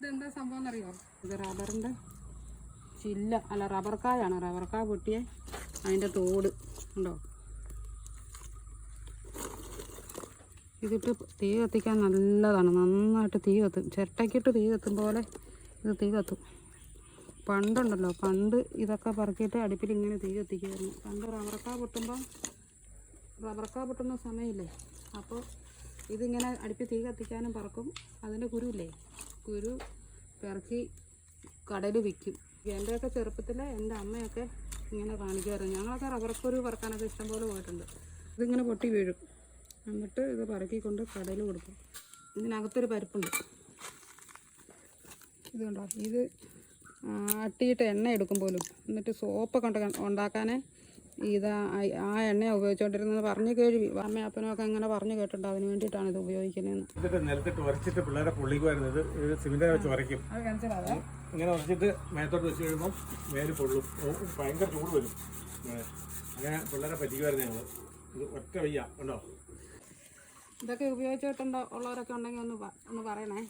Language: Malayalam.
ഇതെന്താ സംഭവം എന്നറിയോ ഇത് റബ്ബറിന്റെ ചില്ല. അല്ല റബ്ബർ കായാണ് റബ്ബർ കായ പൊട്ടിയ. അതിന്റെ തോട്. ഉണ്ടോ? ഇതിട്ട് തീ കത്തിക്കാൻ നല്ലതാണ്. നന്നായിട്ട് തീ കത്തും. ചിരട്ടയ്ക്കിട്ട് തീ കത്തും പോലെ ഇത് തീ കത്തും. പണ്ടുണ്ടല്ലോ. പണ്ട് ഇതൊക്കെ പറക്കിയിട്ട് അടുപ്പിൽ ഇങ്ങനെ തീ കത്തിക്കുമായിരുന്നു. പണ്ട് റബ്ബർക്കാ പൊട്ടുമ്പോൾ റബ്ബർക്കാ പൊട്ടുന്ന സമയമില്ലേ? അപ്പോൾ ഇതിങ്ങനെ അടുപ്പിൽ തീ കത്തിക്കാനും പറക്കും. അതിന്റെ കുരുവില്ലേ? കുരു പിറക്കി കടയിൽ വിൽക്കും. എന്റെയൊക്കെ ചെറുപ്പത്തിൽ എന്റെ അമ്മയൊക്കെ ഇങ്ങനെ കാണിക്കുമായിരുന്നു. ഞങ്ങളൊക്കെ റബ്ബറക്കുരു പറക്കാനൊക്കെ ഇഷ്ടംപോലെ പോയിട്ടുണ്ട്. ഇതിങ്ങനെ പൊട്ടി വീഴും. എന്നിട്ട് ഇത് പറക്കിക്കൊണ്ട് കടയിൽ കൊടുക്കും. ഇതിനകത്തൊരു പരിപ്പുണ്ട്. ഇതുണ്ടോ ഇത് ആട്ടിയിട്ട് എണ്ണ എടുക്കും പോലും. എന്നിട്ട് സോപ്പൊക്കെ ഉണ്ട് ഉണ്ടാക്കാൻ ഇത് ആ- എണ്ണ ഉപയോഗിച്ചുകൊണ്ടിരുന്നത് പറഞ്ഞു കേൾവി. അമ്മയും അപ്പനൊക്കെ ഇങ്ങനെ പറഞ്ഞു കേട്ടിട്ടുണ്ട്. അതിന് വേണ്ടിയിട്ടാണ് ഇത് ഉപയോഗിക്കുന്നതെന്ന്. എന്നിട്ട് നിലത്തിട്ട് ഉരച്ചിട്ട് പിള്ളേരെ പൊള്ളിക്കുമായിരുന്നു ഇത് വെച്ച് ഉരയ്ക്കും ഇങ്ങനെ ഉരച്ചിട്ട് മേത്തോട്ട് വെച്ച് കഴിയുമ്പോൾ മേൽ പൊള്ളും. ഭയങ്കര ചൂട് വരും. അങ്ങനെ പിള്ളേരെ പറ്റിക്കുമായിരുന്നു ഞങ്ങൾ ഇത് ഒറ്റ വയ്യ. ഉണ്ടോ ഇതൊക്കെ ഉപയോഗിച്ചിട്ടുണ്ടോ? ഉള്ളവരൊക്കെ ഉണ്ടെങ്കിൽ ഒന്ന് ഒന്ന് പറയണേ.